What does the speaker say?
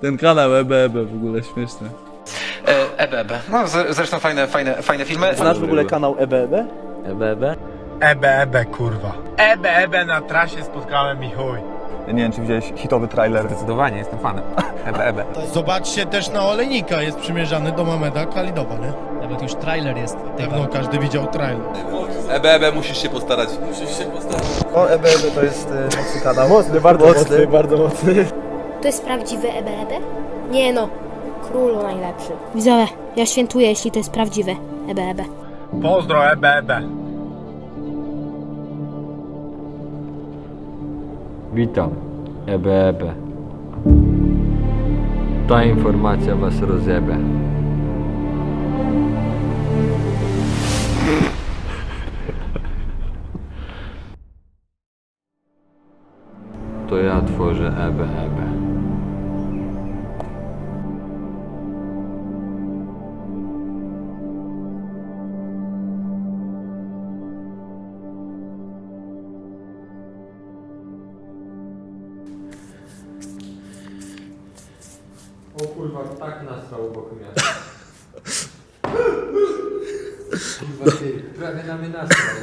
Ten kanał EBEB w ogóle śmieszny. E, EBEB. No z- zresztą fajne, fajne, fajne filmy. Znasz w ogóle kanał EBEB? EBEB? Ebe, ebe, kurwa. Ebe, ebe na trasie spotkałem i chuj. Ja nie wiem, czy widziałeś hitowy trailer. Zdecydowanie, jestem fanem. EBE, EBE. Zobaczcie też na Olejnika, jest przymierzany do Mameda Khalidowa, nie? Nawet już trailer jest tego. Pewno każdy widział trailer. EBEB musisz się postarać. O EBEB to jest e, mocny kanał. Mocny, bardzo mocny, bardzo mocny. To jest prawdziwy E EBEB? Nie no, królu najlepszy. Widzowie, ja świętuję, jeśli to jest prawdziwy E EBEB. Pozdro, ebe, ebe. Witam, EBEB. Ta informacja was rozjebie. To ja tworzę E EBEB. O kurwa, tak nasrał obok mnie. Kurwa, ty, prawie na mnie nasrał.